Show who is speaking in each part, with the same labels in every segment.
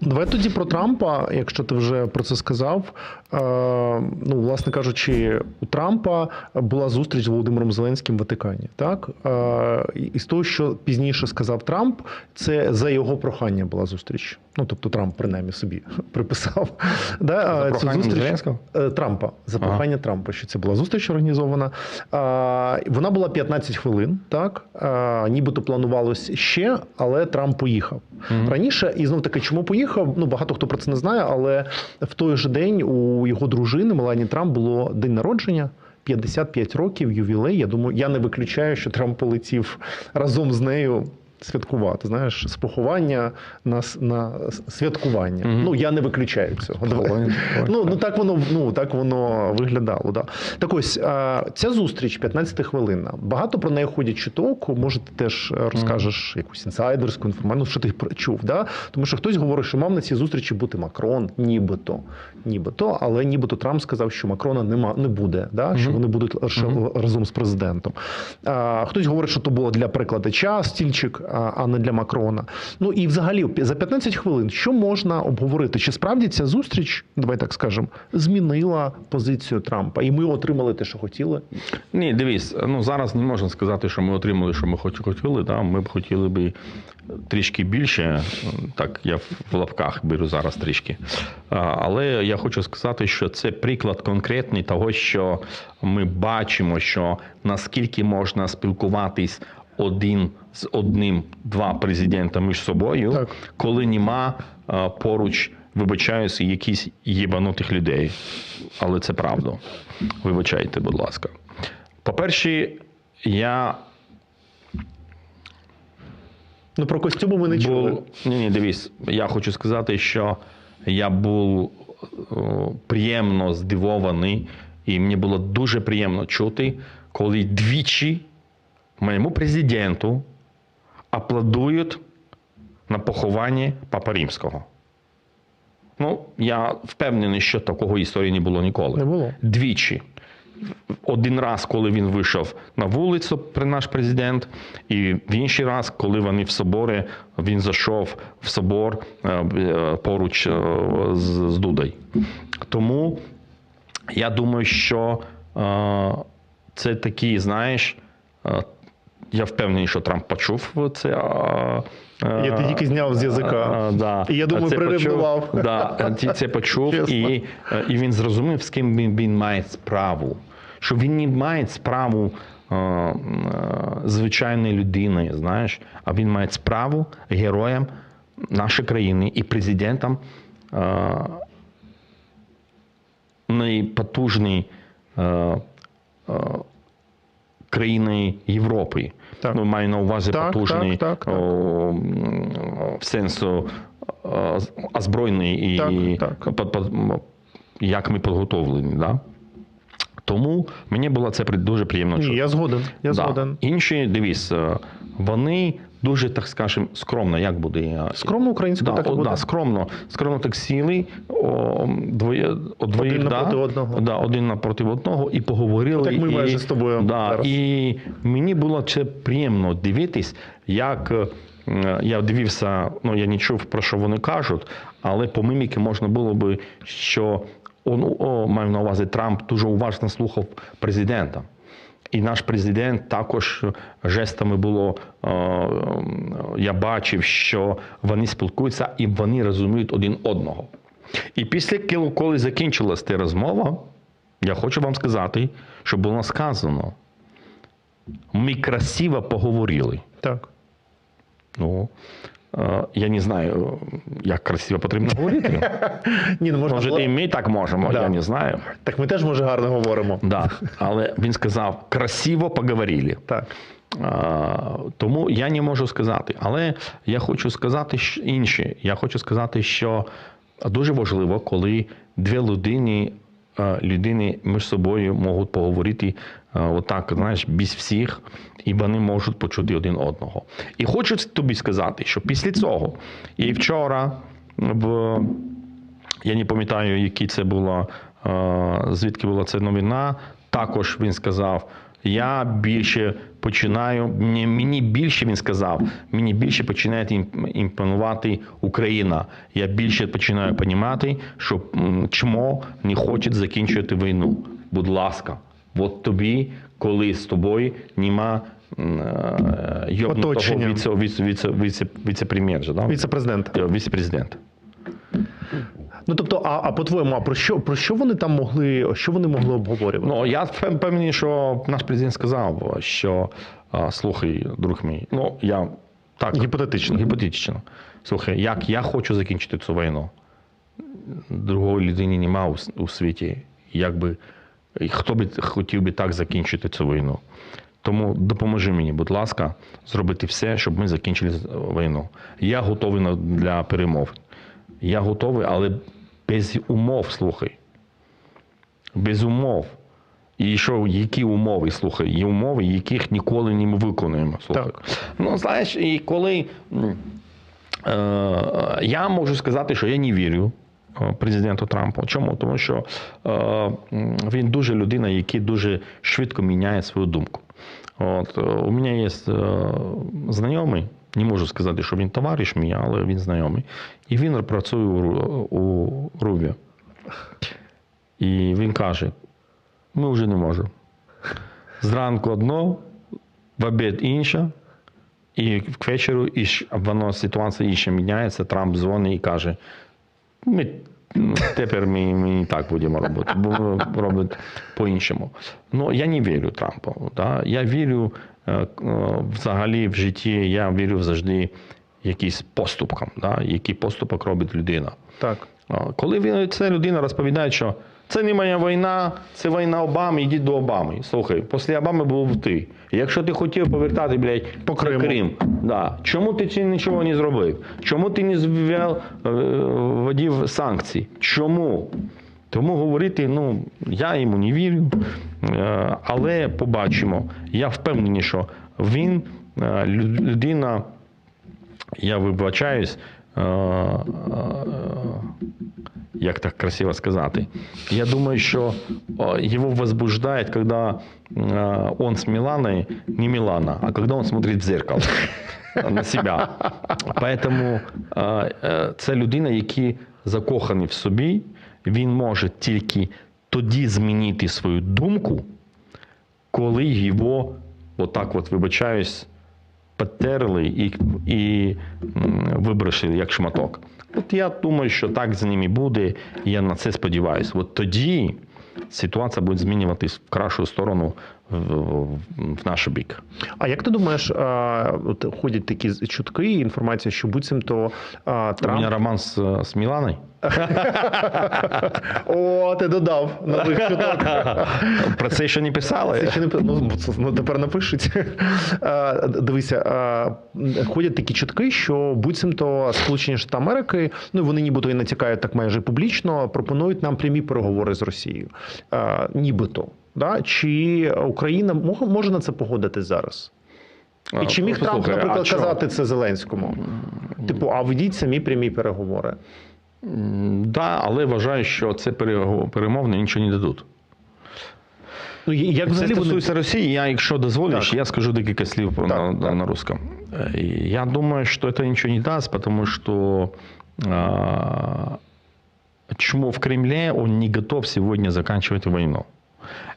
Speaker 1: Давай тоді про Трампа, якщо ти вже про це сказав. Е, ну, власне кажучи, у Трампа була зустріч з Володимиром Зеленським в Ватикані. Так е, і з того, що пізніше сказав Трамп, це за його прохання була зустріч. Ну тобто Трамп принаймні собі приписав. Да,
Speaker 2: За
Speaker 1: цю зустріч-
Speaker 2: Зеленського?
Speaker 1: Е, Трампа за
Speaker 2: Ага.
Speaker 1: прохання Трампа, що це була зустріч організована. А, Вона була 15 хвилин, так нібито планувалось ще, але Трамп поїхав
Speaker 2: Мгм.
Speaker 1: раніше. І знов таки, чому поїхав? Ну багато хто про це не знає, але в той же день у його дружини Мелані Трамп було день народження. 55 років, ювілей. Я думаю, я не виключаю, що Трамп полетів разом з нею святкувати. Знаєш, з поховання на, на святкування.
Speaker 2: Мгм.
Speaker 1: Ну я не виключаю цього.
Speaker 2: Поховання,
Speaker 1: Ну, ну так воно ну так воно виглядало. Да. Так ось а, ця зустріч 15 хвилинна. Багато про неї ходять чуток. Може, ти теж розкажеш якусь інсайдерську інформацію, ну, що ти чув. Да? Тому що хтось говорить, що мав на цій зустрічі бути Макрон, нібито. Нібито, але нібито Трамп сказав, що Макрона нема, не буде, да? що вони будуть разом з президентом. А, хтось говорить, що то було для перекладача стільчик, а, не для Макрона. Ну і взагалі за 15 хвилин що можна обговорити? Чи справді ця зустріч, давай так скажемо, змінила позицію Трампа, і ми отримали те, що хотіли?
Speaker 2: Ні, дивись, ну зараз не можна сказати, що ми отримали, що ми хотіли. Да? Ми б хотіли би трішки більше. Так, я в лапках беру зараз трішки. Але я хочу сказати, що це приклад конкретний того, що ми бачимо, що наскільки можна спілкуватись один з одним, два президента між собою,
Speaker 1: Так.
Speaker 2: коли нема а, поруч. Вибачаюся, якісь єбанутих людей. Але це правда. Вибачайте, будь ласка. По-перше, я
Speaker 1: Ну про костюми ми не чули.
Speaker 2: був. Ні, ні, дивись, я хочу сказати, що я був о, приємно здивований, і мені було дуже приємно чути, коли двічі моєму президенту аплодують на похованні Папа Римського. Ну, я впевнений, що такого історії не було ніколи.
Speaker 1: Не було.
Speaker 2: Двічі. Один раз, коли він вийшов на вулицю, при наш президент, і в інший раз, коли вони в соборі, він зайшов в собор е, е, поруч е, з, Дудою. Тому я думаю, що це такий, знаєш, я впевнений, що Трамп почув це. е,
Speaker 1: Я ти тільки зняв з язика.
Speaker 2: е, да.
Speaker 1: І я думаю,
Speaker 2: Це
Speaker 1: приревнував.
Speaker 2: почув, Да, це почув, і, е, і він зрозумів, з ким він, він має справу. Що він не має справу е, е, звичайної людини, знаєш, а він має справу героям нашої країни і президентом найпотужної е, е, країни Європи.
Speaker 1: Так.
Speaker 2: Ну, маю на увазі
Speaker 1: Так,
Speaker 2: потужний
Speaker 1: так, так, так.
Speaker 2: о, в сенсу озброєний і
Speaker 1: Так, так.
Speaker 2: по- по- як ми підготовлені. Да? Тому мені було це дуже приємно.
Speaker 1: Ні, я згоден. Я
Speaker 2: Да.
Speaker 1: згоден.
Speaker 2: Інші, дивись, е, вони дуже, так скажемо, скромно, як буде.
Speaker 1: Скромно українською
Speaker 2: Да,
Speaker 1: так
Speaker 2: о,
Speaker 1: буде.
Speaker 2: да, скромно. Скромно так сіли, о, двоє, о, двоїх,
Speaker 1: Один
Speaker 2: да,
Speaker 1: напроти одного.
Speaker 2: Да, один напроти одного і поговорили.
Speaker 1: Так ми
Speaker 2: і,
Speaker 1: майже з тобою
Speaker 2: да,
Speaker 1: зараз.
Speaker 2: І мені було це приємно дивитись, як е, я дивився, ну я не чув про що вони кажуть, але по міміки можна було би, що о, ну, о, маю на увазі Трамп дуже уважно слухав президента. І наш президент також жестами було. е, Я бачив, що вони спілкуються і вони розуміють один одного. І після коли закінчилась та розмова, я хочу вам сказати, що було сказано: ми красиво поговорили.
Speaker 1: Так.
Speaker 2: Ну, я не знаю, як красиво потрібно говорити.
Speaker 1: Ні, ну
Speaker 2: Може, і ми так можемо, я не знаю.
Speaker 1: Так ми теж може гарно говоримо.
Speaker 2: Да. Але він сказав: красиво поговорили.
Speaker 1: Так.
Speaker 2: А, Тому я не можу сказати. Але я хочу сказати інше. Я хочу сказати, що дуже важливо, коли дві людини, е, людини між собою можуть поговорити е, отак, знаєш, без всіх, і вони можуть почути один одного. І хочу тобі сказати, що після цього і вчора в я не пам'ятаю, які це було, е, звідки була ця новина. Також він сказав: Я більше починаю. Мені більше він сказав, мені більше починає імпонувати Україна. Я більше починаю розуміти, що чмо не хоче закінчувати війну. Будь ласка, от тобі, коли з тобою нема е, йобнутого віце, віце, віце, віце, віце-прем'єр, да?
Speaker 1: Віце-президент.
Speaker 2: Е, віце-президент.
Speaker 1: Ну тобто, а, а по-твоєму, а про що про що вони там могли? Що вони могли обговорювати?
Speaker 2: Ну я впевнений, що наш президент сказав, що а, слухай, друг мій, ну я так
Speaker 1: Гіпотетично.
Speaker 2: гіпотетично. Слухай, як я хочу закінчити цю війну, другої людини немає у, у світі. Якби і хто би хотів би так закінчити цю війну. Тому допоможи мені, будь ласка, зробити все, щоб ми закінчили війну. Я готовий для перемов. Я готовий, але без умов, слухай. Без умов. І що, які умови, слухай, є умови, яких ніколи не виконуємо. Слухай.
Speaker 1: Так.
Speaker 2: Ну, знаєш, і коли е, я можу сказати, що я не вірю президенту Трампу. Чому? Тому що е, він дуже людина, який дуже швидко міняє свою думку. От, е, у мене є е, знайомий, не можу сказати, що він товариш мій, але він знайомий. І він працює у, Рубі. І він каже: ми вже не можемо. Зранку одно, в обід інше, і к вечору іш- воно ситуація інша міняється. Трамп дзвонить і каже: ми, ну, тепер ми, ми і так будемо робити, бо робити по-іншому. Ну, я не вірю Трампу. Да? Я вірю е, е, взагалі в житті, я вірю завжди якісь поступкам, да? який поступок робить людина.
Speaker 1: Так.
Speaker 2: Коли він, ця людина розповідає, що це не моя війна, це війна Обами, йди до Обами. Слухай, після Обами був ти. Якщо ти хотів повертати, блядь,
Speaker 1: По Криму.
Speaker 2: Крим, да. чому ти чи нічого не зробив? Чому ти не звів, е, вводив санкції? Чому? Тому говорити, ну, я йому не вірю, е, але побачимо. Я впевнений, що він е, людина, я вибачаюсь, як так красиво сказати. Я думаю, что э, его возбуждает, когда э, он с Миланой, не Милана, а когда он смотрит в зеркало на себя. Поэтому э, э, це людина, який закоханий в собі, він може тільки тоді змінити свою думку, коли його, отак от вибачаюсь, потерли і, і м, вибросили як шматок. От я думаю, що так з ними буде, і я на це сподіваюся. От тоді ситуація буде змінюватись в кращу сторону в, наш бік.
Speaker 1: А як ти думаєш, от ходять такі чутки, інформація, що буцімто а,
Speaker 2: У мене роман з, з Міланою.
Speaker 1: О, ти додав нових чуток.
Speaker 2: Про це ще не писали.
Speaker 1: Це ще не ну, ну, тепер напишуть. Дивися, ходять такі чутки, що буцімто Сполучені Штати Америки, ну вони нібито і натякають так майже публічно, пропонують нам прямі переговори з Росією. Нібито. Да? Чи Україна може на це погодитись зараз? І чи міг Трамп,
Speaker 2: Послухай, а
Speaker 1: наприклад, казати це Зеленському? Типу, а ведіть самі прямі переговори.
Speaker 2: Да, але вважаю, що це перемовини нічого не дадуть.
Speaker 1: Ну, як
Speaker 2: Це
Speaker 1: взагалі вони
Speaker 2: стосується Росії, я, якщо дозволиш,
Speaker 1: Так.
Speaker 2: я скажу декілька слів
Speaker 1: Так,
Speaker 2: на,
Speaker 1: так.
Speaker 2: на русском. Э, Я думаю, что это ничего не даст, потому что а, чему в Кремле он не готов сегодня заканчивать войну.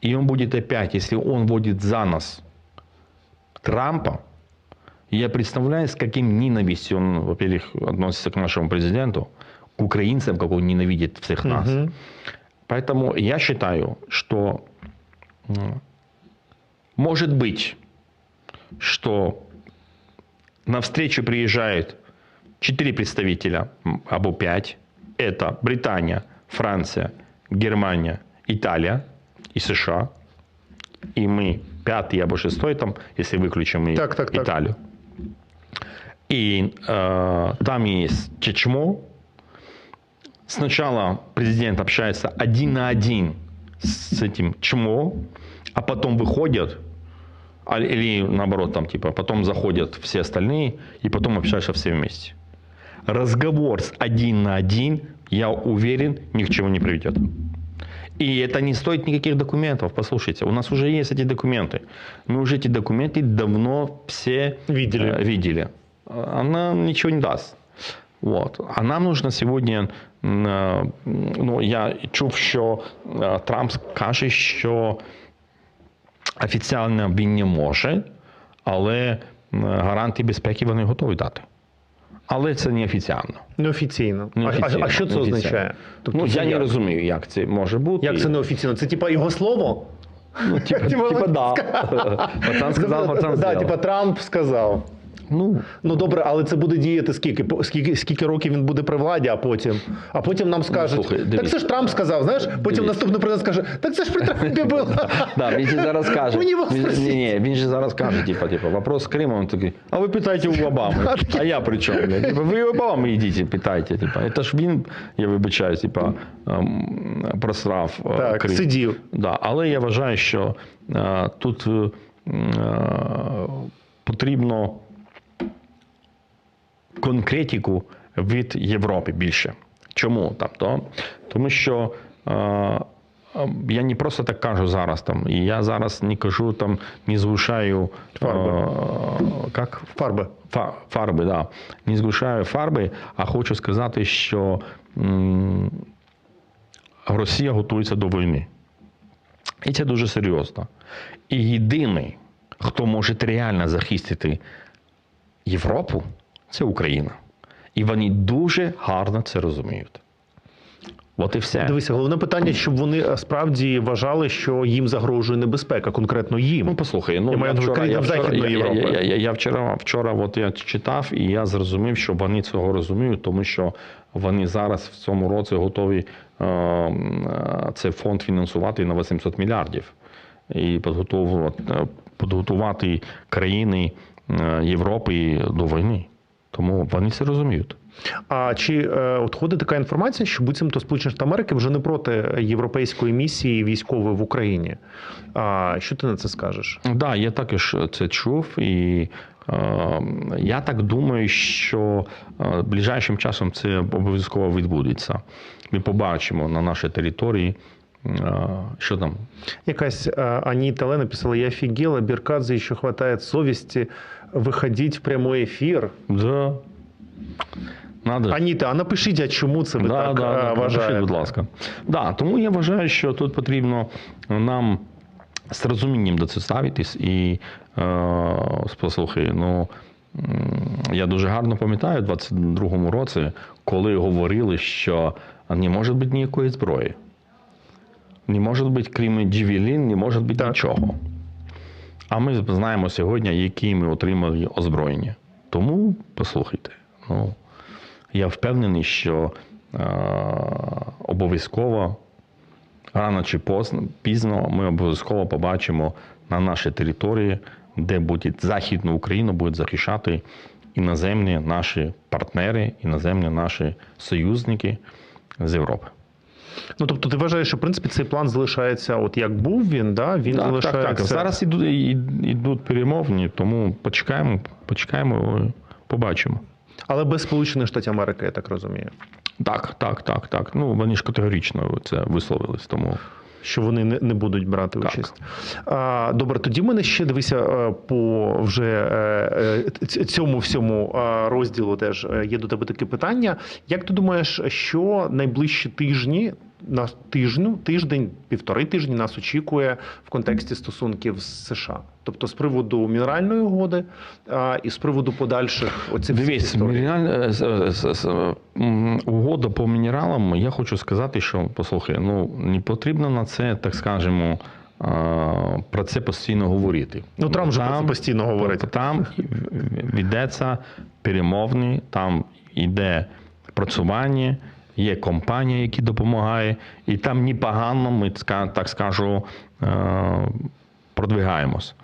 Speaker 2: И он будет опять, если он водит за нос Трампа, я представляю, с каким ненавистью он, во-первых, относится к нашему президенту, к украинцам, как он ненавидит всех нас.
Speaker 1: Мгм.
Speaker 2: Поэтому я считаю, что может быть, что на встречу приезжают четыре представителя, або пять. Это Британия, Франция, Германия, Италия и США. И мы пятый або шестой там, если выключим
Speaker 1: Так, так, так.
Speaker 2: Италию. И э, там есть Чечмо. Сначала президент общается один на один с этим Чмо, а потом выходят, а- или наоборот, там типа, потом заходят все остальные, и потом общаются все вместе. Разговор с один на один, я уверен, ни к чему не приведет. И это не стоит никаких документов. Послушайте, у нас уже есть эти документы. Мы уже эти документы давно все
Speaker 1: Видели.
Speaker 2: э, видели. Она ничего не даст. Вот. А нам нужно сьогодні. м, е, Ну, я чув, що е, Трамп каже, що офіційно він не може, але м, гарантії безпеки вони готові дати. Але це не офіційно.
Speaker 1: Неофіційно.
Speaker 2: Неофіційно,
Speaker 1: А, а що це
Speaker 2: неофіційно.
Speaker 1: означає? Тобто
Speaker 2: ну,
Speaker 1: я
Speaker 2: я не розумію, як це може бути.
Speaker 1: Як це неофіційно? Це типа його слово?
Speaker 2: Ну, типа,
Speaker 1: Типа,
Speaker 2: да. Пацан сказав, пацан
Speaker 1: да, типа Трамп сказав.
Speaker 2: Ну,
Speaker 1: Ну добре, але це буде діяти скільки? Скільки, скільки років він буде при владі, а потім. А потім нам скажуть,
Speaker 2: слухай,
Speaker 1: так це ж Трамп сказав, знаєш, потім наступний президент скаже, так це ж при Трампі було.
Speaker 2: Да, він же зараз каже. Ні, ні, він же зараз каже, типа, типа, вопрос з Кримом, він такий, а ви питайте у Обами. А я при чому? Ви у Обами йдіть, питайте. Типа, це ж він, я вибачаюсь, типа, ем, просрав е, Крим.
Speaker 1: сидів.
Speaker 2: Да, але я вважаю, що е, тут е, потрібно конкретику від Європи більше. Чому там? Тому що е, я не просто так кажу зараз там, і я зараз не кажу там, не звушаю
Speaker 1: Фарби.
Speaker 2: Е.
Speaker 1: Фарби.
Speaker 2: Фа- Фарби, да. Не згущаю фарби, а хочу сказати, що м, Росія готується до війни. І це дуже серйозно. І єдиний, хто може реально захистити Європу, це Україна. І вони дуже гарно це розуміють. От і все.
Speaker 1: Дивися, головне питання, щоб вони е, справді вважали, що їм загрожує небезпека, конкретно їм.
Speaker 2: Ну, послухай, ну
Speaker 1: Я увазі країнам
Speaker 2: я,
Speaker 1: Європи.
Speaker 2: Я, я, я, я вчора, вчора от я читав, і я зрозумів, що вони цього розуміють, тому що вони зараз в цьому році готові е, е, цей фонд фінансувати на 800 мільярдів і підготовувати, е, підготувати країни Європи до війни. Тому вони це розуміють.
Speaker 1: А чи е, от ходить така інформація, що буцімто Сполучені Штати Америки вже не проти європейської місії військової в Україні? А що ти на це скажеш?
Speaker 2: Так, да, я також це чув, і е, я так думаю, що е, ближайшим часом це обов'язково відбудеться. Ми побачимо на нашій території, що там.
Speaker 1: Якась е, Аніта Ле написала: Я офігела, Біркадзе ще хватає совісті виходити в прямий ефір.
Speaker 2: Да. Надо.
Speaker 1: Аніта, а напишіть, а чому це ви
Speaker 2: да,
Speaker 1: так
Speaker 2: да,
Speaker 1: е,
Speaker 2: да, напишіть,
Speaker 1: вважаєте?
Speaker 2: будь ласка. Да, тому я вважаю, що тут потрібно нам з розумінням до цього ставитись. І е, послухай, ну я дуже гарно пам'ятаю в 22-му році, коли говорили, що не може бути ніякої зброї. Не може бути, крім джевелін, не може бути нічого. А ми знаємо сьогодні, які ми отримали озброєння. Тому послухайте. Ну, я впевнений, що е, обов'язково рано чи поздно, пізно ми обов'язково побачимо на нашій території, де буде Західну Україну будуть захищати іноземні наші партнери, іноземні наші союзники з Європи.
Speaker 1: Ну тобто, ти вважаєш, що в принципі цей план залишається, от як був він, да? він
Speaker 2: Так,
Speaker 1: залишається.
Speaker 2: так, так. Зараз ідуть, ідуть перемовні, тому почекаємо, почекаємо, побачимо.
Speaker 1: Але без Сполучених Штатів Америки, я так розумію.
Speaker 2: Так, так, так, так. Ну вони ж категорично це висловились, тому.
Speaker 1: Що вони не, не будуть брати
Speaker 2: Так.
Speaker 1: участь. А, добре, тоді в мене ще дивися е, по вже е, е, цьому всьому розділу теж є до тебе таке питання. Як ти думаєш, що найближчі тижні на тижню, тиждень, півтори тижні нас очікує в контексті стосунків з США? Тобто з приводу мінеральної угоди а, і з приводу подальших оцих історій?
Speaker 2: мінераль... з- м, угода по мінералам, я хочу сказати, що послухай, ну не потрібно на це, так скажемо, про це постійно говорити.
Speaker 1: Ну, Трамп же про це постійно говорить.
Speaker 2: Там ведеться перемовні, там йде працювання, є компанія, які допомагає, і там непогано, ми так скажу, е, продвигаємось.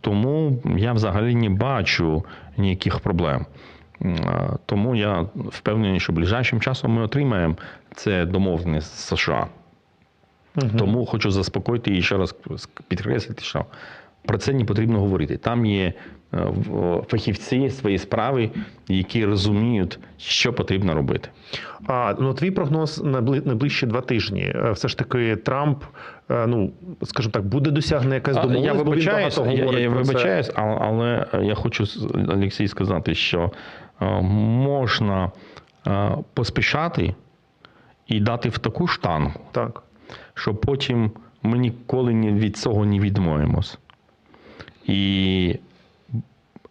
Speaker 2: Тому я взагалі не бачу ніяких проблем. Е, Тому я впевнений, що ближайшим часом ми отримаємо це домовленість з США.
Speaker 1: Мгм.
Speaker 2: Тому хочу заспокоїти і ще раз підкреслити, що про це не потрібно говорити. Там є фахівці свої справи, які розуміють, що потрібно робити.
Speaker 1: А ну твій прогноз на найближчі два тижні. Е, Все ж таки, Трамп, е, ну скажімо так, буде досягне якась домовленість,
Speaker 2: Я вибачаюсь,
Speaker 1: багато
Speaker 2: я, я вибачаюсь, але, але я хочу Олексій сказати, що е, можна е, поспішати і дати в таку штангу,
Speaker 1: Так.
Speaker 2: що потім ми ніколи ні від цього не відмовимось. І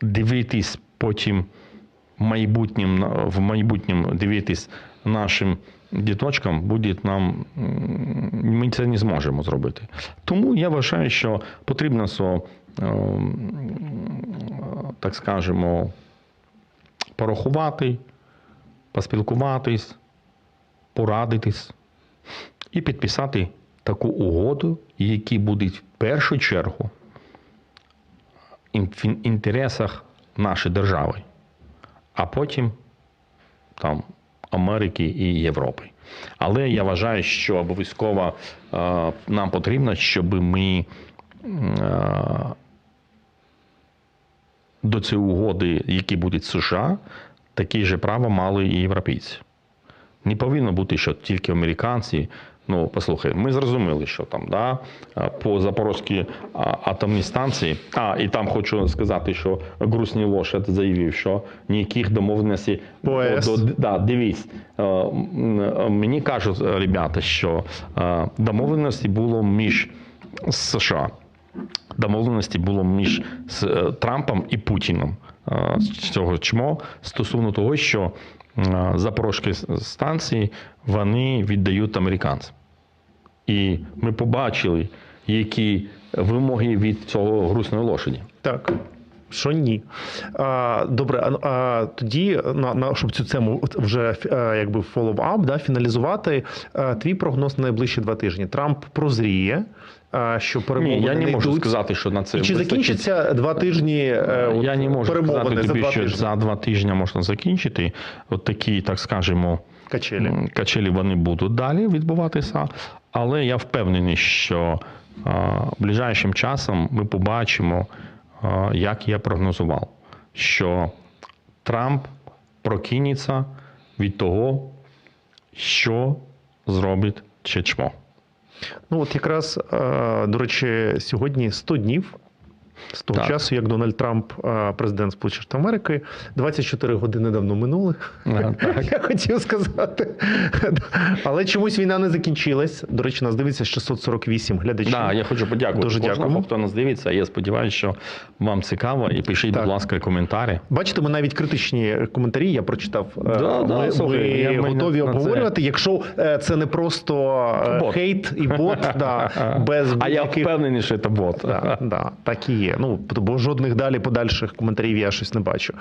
Speaker 2: дивитись потім майбутнім, в майбутньому дивитись нашим діточкам буде нам ми це не зможемо зробити. Тому я вважаю, що потрібно ем, так скажемо, порахувати, поспілкуватись, порадитись і підписати таку угоду, які будуть в першу чергу інтересах нашої держави, а потім там Америки і Європи. Але я вважаю, що обов'язково е, нам потрібно, щоб ми е, до цієї угоди, які будуть США, такі ж права мали і європейці. Не повинно бути, що тільки американці. Ну, послухай, ми зрозуміли, що там да, по Запорозькій атомній станції. А, і там хочу сказати, що Грусний Лошад заявив, що ніяких домовленостей
Speaker 1: По
Speaker 2: до- да, дивись, е, е, мені кажуть е, ребята, що е, домовленості було між США. Домовленості було між е, Трампом і Путіном е, з цього чмо стосовно того, що е, запорожські станції вони віддають американцям. І ми побачили, які вимоги від цього грусної лошаді.
Speaker 1: Так. Що ні. А, добре, а, а тоді, на, на, щоб цю тему вже е, якби follow-up, да, фіналізувати, е, твій прогноз на найближчі два тижні. Трамп прозріє, е, що перемовини
Speaker 2: Ні, я не можу
Speaker 1: йдуть.
Speaker 2: сказати, що на це
Speaker 1: І чи
Speaker 2: вистачить.
Speaker 1: закінчиться два тижні
Speaker 2: Я не можу сказати тобі, що
Speaker 1: тижні?
Speaker 2: за два тижні можна закінчити. От такі, так скажемо,
Speaker 1: Качелі.
Speaker 2: качелі вони будуть далі відбуватися. Але я впевнений, що ближайшим часом ми побачимо, як я прогнозував, що Трамп прокинеться від того, що зробить Чечмо.
Speaker 1: Ну от якраз, до речі, сьогодні 100 днів з того
Speaker 2: Так.
Speaker 1: часу, як Дональд Трамп, президент Сполучених Штатів Америки, 24 години давно минули.
Speaker 2: А, так.
Speaker 1: Я хотів сказати. Але чомусь війна не закінчилась. До речі, нас дивиться 648 глядачів.
Speaker 2: Да, я хочу подякувати
Speaker 1: Дуже
Speaker 2: кожному, хто нас дивиться. Я сподіваюся, що вам цікаво. І пишіть,
Speaker 1: Так.
Speaker 2: будь ласка, коментарі.
Speaker 1: Бачите, ми навіть критичні коментарі я прочитав. Е,
Speaker 2: Да, да,
Speaker 1: ми
Speaker 2: слухай,
Speaker 1: ми
Speaker 2: я-
Speaker 1: готові
Speaker 2: на це-
Speaker 1: обговорювати. Якщо е, це не просто е,
Speaker 2: Бот.
Speaker 1: хейт і бот, да, без
Speaker 2: А я впевнений, що це бот.
Speaker 1: Да, да, так і є. Ну, бо жодних далі подальших коментарів я щось не бачу.